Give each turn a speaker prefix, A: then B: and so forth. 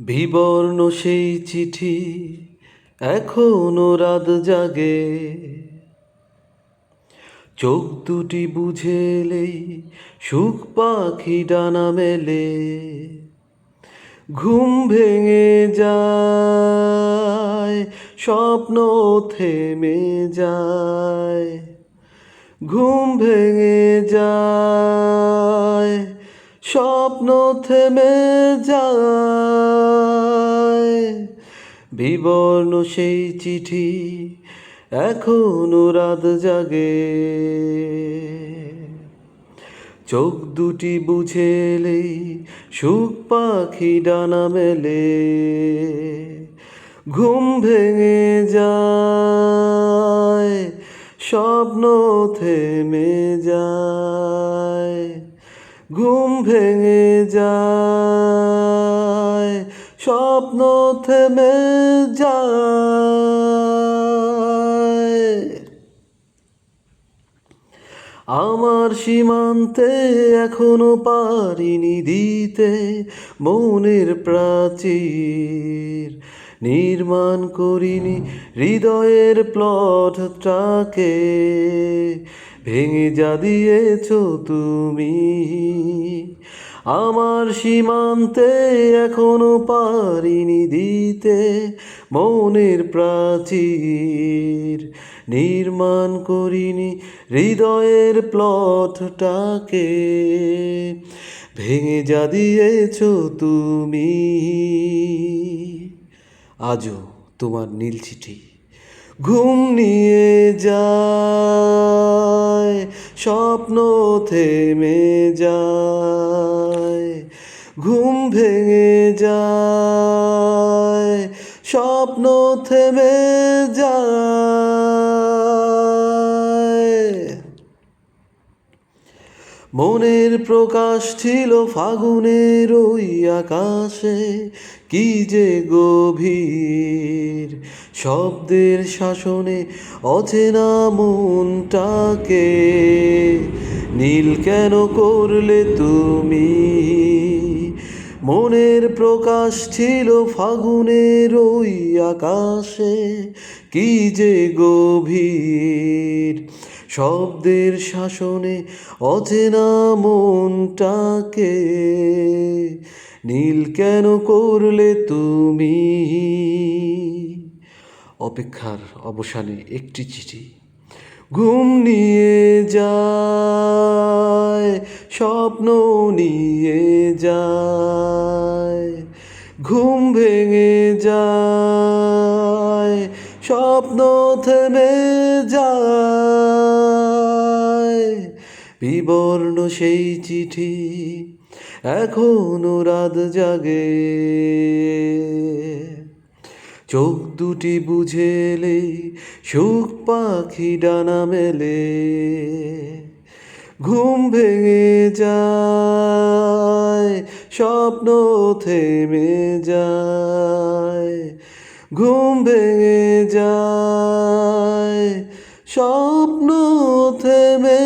A: বিবর্ণ সেই চিঠি এখনও রাত জাগে। চোখ দুটি বুঝেলেই সুখ পাখি ডানা মেলে। ঘুম ভেঙে যায়, স্বপ্ন থেমে যায়। ঘুম ভেঙে যায় স্বপ্ন থেমে যায়। বিবর্ণ সেই চিঠি এখনও রাত জাগে। চোখ দুটি বুঝেলেই সুখ পাখি ডানা মেলে। ঘুম ভেঙে যায়, স্বপ্ন থেমে ঘুম ভেঙে যায়, স্বপ্ন থেমে যায়। আমার সীমান্তে এখনও পারিনি দিতে মনের প্রাচীর, নির্মাণ করিনি হৃদয়ের প্লটটাকে। ভেঙে যা দিয়েছ তুমি। আমার সীমান্তে এখনও পারিনি দিতে মনের প্রাচীর। নির্মাণ করিনি হৃদয়ের প্লটটাকে। ভেঙে যা দিয়েছ তুমি। আজও তোমার নীল চিঠি। ঘুম নিয়ে যায় স্বপ্ন থেমে যায় ঘুম ভেঙে যায় স্বপ্ন থেমে যায়। মনের প্রকাশ ছিল ফাগুনের ওই আকাশে। কি যে গভীর শব্দের শাসনে অচেনা মনটাকে। নীল কেন করলে তুমি? মনের প্রকাশ ছিল ফাগুনের ওই আকাশে। কি যে গভীর শব্দের শাসনে অচেনা মনটাকে। নীল কেন করলে তুমি? অপেক্ষার অবসানে একটি চিঠি। ঘুম নিয়ে যায়, স্বপ্ন নিয়ে যায়। ঘুম ভেঙে যায় স্বপ্ন থেমে যায়। বিবর্ণ সেই চিঠি এখনও রাত জাগে। চোখ দুটি বুঝেলে সুখ পাখি ডানা মেলে। ঘুম ভেঙে যায়, স্বপ্ন থেমে যায়। ঘুম ভেঙে যায় স্বপ্ন থেমে